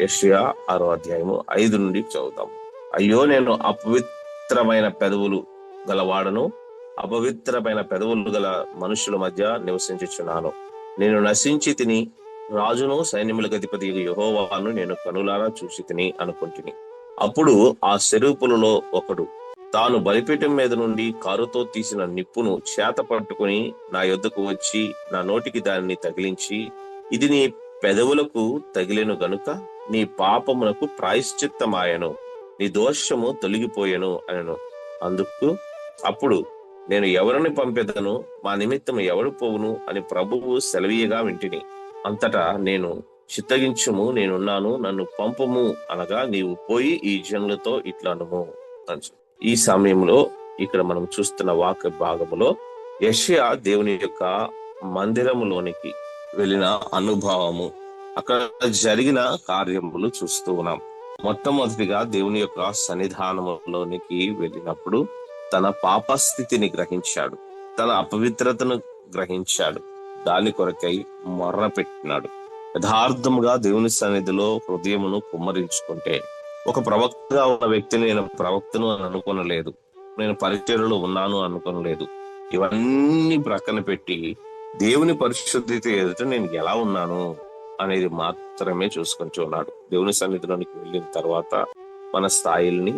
యష్యా ఆరో అధ్యాయము ఐదు నుండి చదువుతాం. అయ్యో నేను అపవిత్రమైన పెదవులు గలవాడను అపవిత్రమైన పెదవులు గల మనుషుల మధ్య నివసించుచున్నాను. నేను నశించి తిని రాజును సైన్యములకు అధిపతి యహోవాను నేను కనులారా చూసి తిని అనుకుంటుని. అప్పుడు ఆ సెరూపులలో ఒకడు తాను బలిపీఠం మీద నుండి కారుతో తీసిన నిప్పును చేత పట్టుకుని నా యొద్దకు వచ్చి నా నోటికి దానిని తగిలించి ఇది నీ పెదవులకు తగిలెను గనుక నీ పాపమునకు ప్రాయశ్చిత్తమాయను. నీ దోషము తొలగిపోయెను అనను. అందుకు అప్పుడు నేను ఎవరిని పంపెదను? మా నిమిత్తం ఎవడు పోవును? అని ప్రభువు సెలవీయగా వింటిని. అంతటా నేను చిత్తగించుము నేనున్నాను నన్ను పంపము అనగా నీవు పోయి ఈ జనులతో ఇట్లనుము అని ఈ సమయంలో ఇక్కడ మనం చూస్తున్న వాక్య భాగములో యెషయా దేవుని యొక్క మందిరములోనికి వెళ్ళిన అనుభవము. అక్కడ జరిగిన కార్యములు చూస్తూ ఉన్నాం. మొట్టమొదటిగా దేవుని యొక్క సన్నిధానములోనికి వెళ్ళినప్పుడు తన పాపస్థితిని గ్రహించాడు. తన అపవిత్రతను గ్రహించాడు. దాని కొరకై మొర్ర పెట్టినాడు యథార్థముగా దేవుని సన్నిధిలో హృదయమును కుమ్మరించుకుంటే ఒక ప్రవక్తగా ఉన్న వ్యక్తిని నేను ప్రవక్తను అని అనుకోనలేదు. నేను పరిచయలో ఉన్నాను అనుకోనలేదు. ఇవన్నీ ప్రక్కన పెట్టి దేవుని పరిశుద్ధిత ఎదుట నేను ఎలా ఉన్నాను అనేది మాత్రమే చూసుకొని ఉన్నాడు. దేవుని సన్నిధిలోనికి వెళ్ళిన తర్వాత మన స్థాయిల్ని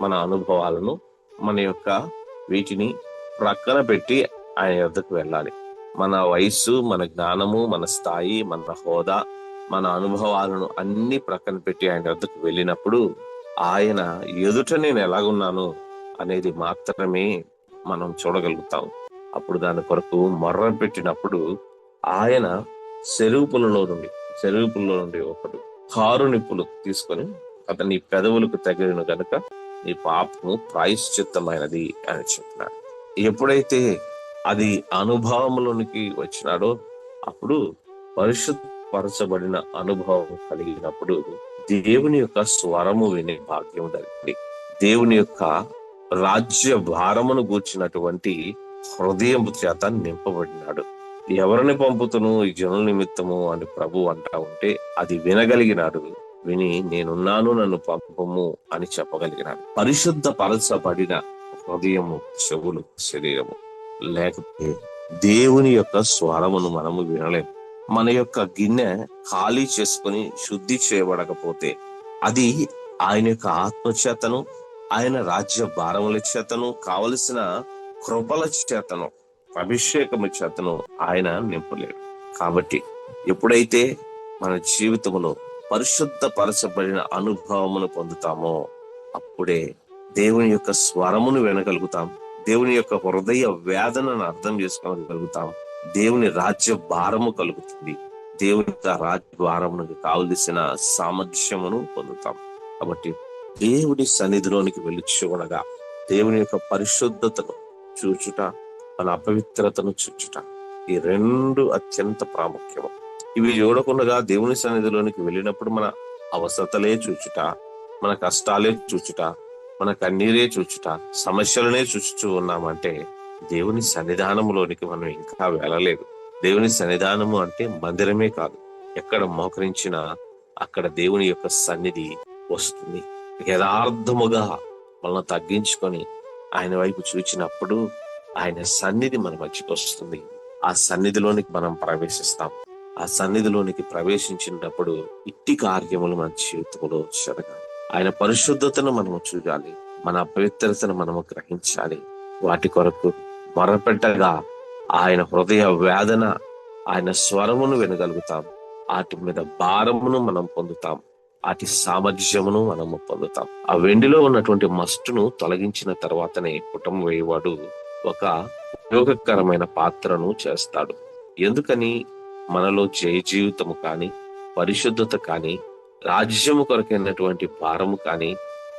మన అనుభవాలను మన యొక్క వీటిని ప్రక్కన పెట్టి ఆయన యొద్దకు వెళ్ళాలి. మన వయస్సు మన జ్ఞానము మన స్థాయి మన హోదా మన అనుభవాలను అన్ని ప్రక్కన పెట్టి ఆయన వద్దకు వెళ్ళినప్పుడు ఆయన ఎదుట నేను ఎలాగున్నాను అనేది మాత్రమే మనం చూడగలుగుతాం. అప్పుడు దాని కొరకు మొర్ర పెట్టినప్పుడు ఆయన సెరూపులలో నుండి సెరువుపుల్లో నుండి ఒకడు కారు నిప్పులు తీసుకొని అతని పెదవులకు తగిలిన గనుక నీ పాపము ప్రాయశ్చిత్తమైనది అని చెప్పినాడు. ఎప్పుడైతే అది అనుభవంలోనికి వచ్చినాడో అప్పుడు పరిశుద్ధపరచబడిన అనుభవం కలిగినప్పుడు దేవుని యొక్క స్వరము వినే భాగ్యం జరిగింది దేవుని యొక్క రాజ్య భారమును గూర్చినటువంటి హృదయం చేత నింపబడినాడు. ఎవరిని పంపుతును? ఈ జనుల నిమిత్తము అని ప్రభు అంటా ఉంటే అది వినగలిగినాడు. విని నేనున్నాను నన్ను పంపము అని చెప్పగలిగినాడు. పరిశుద్ధ పరచబడిన హృదయము చెవులు శరీరము. లేకపోతే దేవుని యొక్క స్వరమును మనము వినలేము. మన యొక్క గిన్నె ఖాళీ చేసుకొని శుద్ధి చేయబడకపోతే అది ఆయన యొక్క ఆత్మ చేతను ఆయన రాజ్య భారముల చేతను కావలసిన కృపల చేతను అభిషేకము చేతను ఆయన నింపలేడు. కాబట్టి ఎప్పుడైతే మన జీవితమును పరిశుద్ధపరచబడిన అనుభవమును పొందుతామో అప్పుడే దేవుని యొక్క స్వరమును వినగలుగుతాం దేవుని యొక్క హృదయ వేదనను అర్థం చేసుకోగలుగుతాం దేవుని రాజ్య భారము కలుగుతుంది దేవుని యొక్క రాజ్య భారమునకు కావలసిన సామర్థ్యమును పొందుతాం. కాబట్టి దేవుని సన్నిధిలోనికి వెళ్ళి చూడగా దేవుని యొక్క పరిశుద్ధతను చూచుట మన అపవిత్రతను చూచుట. ఈ రెండు అత్యంత ప్రాముఖ్యము. ఇవి చూడకుండా దేవుని సన్నిధిలోనికి వెళ్ళినప్పుడు మన అవసరతలే చూచుట మన కష్టాలే చూచుట మన కన్నీరే చూచుట సమస్యలనే చూచుచూ ఉన్నామంటే దేవుని సన్నిధానములోనికి మనం ఇంకా వెళ్ళలేదు. దేవుని సన్నిధానము అంటే మందిరమే కాదు. ఎక్కడ మోకరించినా అక్కడ దేవుని యొక్క సన్నిధి వస్తుంది. యథార్థముగా మనల్ని తగ్గించుకొని ఆయన వైపు చూచినప్పుడు ఆయన సన్నిధి మన మధ్యకి వస్తుంది. ఆ సన్నిధిలోనికి మనం ప్రవేశిస్తాం. ఆ సన్నిధిలోనికి ప్రవేశించినప్పుడు ఇట్టి కార్యములు మన జీవితంలో జరగాలి. ఆయన పరిశుద్ధతను మనము చూడాలి. మన అపవిత్రతను మనము గ్రహించాలి. వాటి కొరకు మొరపెట్టగా ఆయన హృదయ వేదన ఆయన స్వరమును వినగలుగుతాం. వాటి మీద భారమును మనం పొందుతాం. అతి సామర్థ్యమును మనము పొందుతాం. ఆ వెండిలో ఉన్నటువంటి మస్టును తొలగించిన తర్వాతనే పుటం వేయవాడు ఒక ఉపయోగకరమైన పాత్రను చేస్తాడు. ఎందుకని? మనలో జయ జీవితము కానీ పరిశుద్ధత కానీ రాజ్యము కొరకైనటువంటి భారము కానీ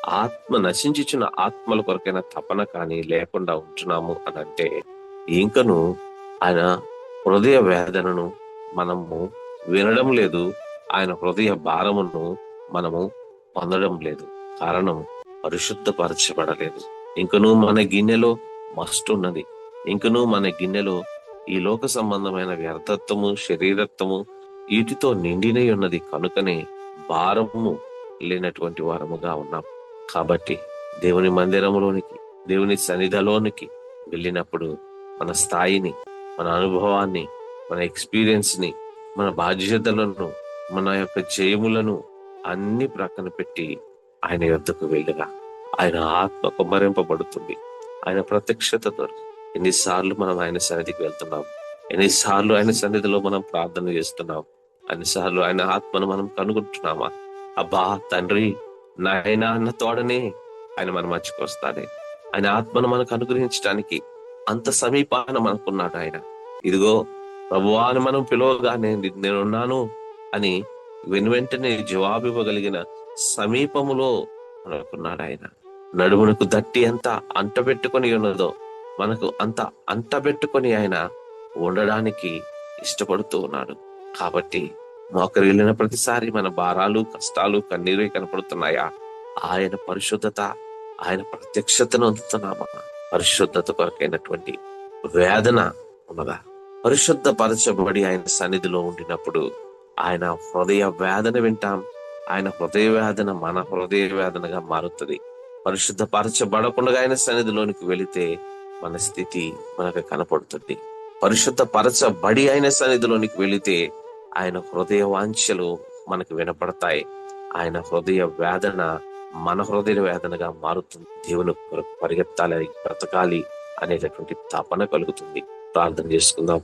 ఆత్మ నశించిన ఆత్మల కొరకైన తపన కానీ లేకుండా ఉంటున్నాము అని అంటే ఇంకను ఆయన హృదయ వేదనను మనము వినడం లేదు. ఆయన హృదయ భారమును మనము పొందడం లేదు. కారణం పరిశుద్ధపరచబడలేదు. ఇంకను మన గిన్నెలో మస్ట్ ఉన్నది. ఇంకను మన గిన్నెలో ఈ లోక సంబంధమైన వ్యర్థత్వము శరీరత్వము వీటితో నిండినై ఉన్నది. కనుకనే భారము లేనటువంటి వారముగా ఉన్నాం. కాబట్టి దేవుని మందిరంలోనికి దేవుని సన్నిధిలోనికి వెళ్ళినప్పుడు మన స్థాయిని మన అనుభవాన్ని మన ఎక్స్పీరియన్స్ని మన బాధ్యతలను మన యొక్క చేయములను అన్ని ప్రక్కన పెట్టి ఆయన యొద్దకు వెళ్ళగా ఆయన ఆత్మ కుమ్మరింపబడుతుంది. ఆయన ప్రత్యక్షతతో ఎన్నిసార్లు మనం ఆయన సన్నిధికి వెళ్తున్నాం. ఎన్నిసార్లు ఆయన సన్నిధిలో మనం ప్రార్థన చేస్తున్నాం. అన్నిసార్లు ఆయన ఆత్మను మనం కనుగొంటున్నామా? అబ్బా తండ్రి నాయన అన్న తోడనే ఆయన మన మధ్యకు వస్తాడే ఆయన ఆత్మను మనకు అనుగ్రహించడానికి అంత సమీపాన మనకున్నాడు ఆయన. ఇదిగో ప్రభువా అని మనం పిలవగానే నేనున్నాను అని వెను వెంటనే జవాబు ఇవ్వగలిగిన సమీపములో మనకున్నాడు ఆయన. నడుమునకు దట్టి ఎంత అంటబెట్టుకొని ఉన్నదో మనకు అంత అంటబెట్టుకొని ఆయన ఉండడానికి ఇష్టపడుతూ ఉన్నాడు. కాబట్టి మోకరు వెళ్ళిన ప్రతిసారి మన భారాలు కష్టాలు కన్నీరే కనపడుతున్నాయా? ఆయన పరిశుద్ధత ఆయన ప్రత్యక్షతను అందుతున్నామా? పరిశుద్ధత కొరకైనటువంటి వేదన ఉన్నదా? పరిశుద్ధ పరచబడి ఆయన సన్నిధిలో ఉండినప్పుడు ఆయన హృదయ వేదన వింటాం. ఆయన హృదయ వేదన మన హృదయ వేదనగా మారుతుంది. పరిశుద్ధ పరచబడకుండా ఆయన సన్నిధిలోనికి వెళితే మన స్థితి మనకు కనపడుతుంది. పరిశుద్ధ పరచబడి ఆయన సన్నిధిలోనికి వెళితే ఆయన హృదయ వాంఛలు మనకు వినపడతాయి. ఆయన హృదయ వేదన మన హృదయ వేదనగా మారుతుంది. దేవుని కొరకు పరిగెత్తాలి బ్రతకాలి అనేటటువంటి తపన కలుగుతుంది. ప్రార్థన చేసుకుందాం.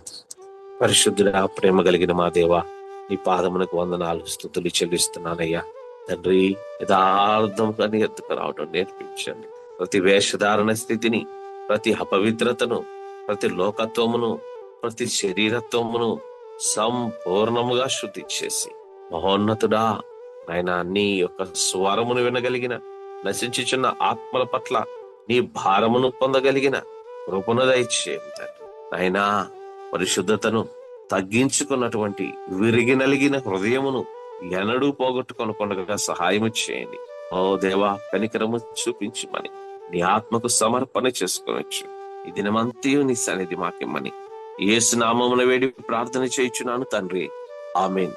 పరిశుద్ధుడా ప్రేమ కలిగిన మా దేవా నీ పాదమునకు వందనాలు స్థుతులు చెల్లిస్తున్నానయ్యా. తండ్రి యథార్థంగా ఎత్తుకు రావడం నేర్పించండి. ప్రతి వేషధారణ స్థితిని ప్రతి అపవిత్రతను ప్రతి లోకత్వమును ప్రతి శరీరత్వమును సంపూర్ణముగా శుద్ధి చేసి మహోన్నతుడా ఆయన నీ యొక్క స్వరమును వినగలిగిన నశించుచున్న ఆత్మల పట్ల నీ భారమును పొందగలిగిన కృపను దయచేయం తండ్రి. నాయనా పరిశుద్ధతను తగ్గించుకున్నటువంటి విరిగి నలిగిన హృదయమును ఎనడూ పోగొట్టుకొనకుండా సహాయము చేయండి. ఓ దేవా కనికరము చూపించమని నీ ఆత్మకు సమర్పణ చేసుకోవచ్చు ఈ దినమంతయు నీ సన్నిధి మాకిమ్మని. ఏసు నామమున వేడి ప్రార్థన చేయుచున్నాను తండ్రి. ఆమెన్.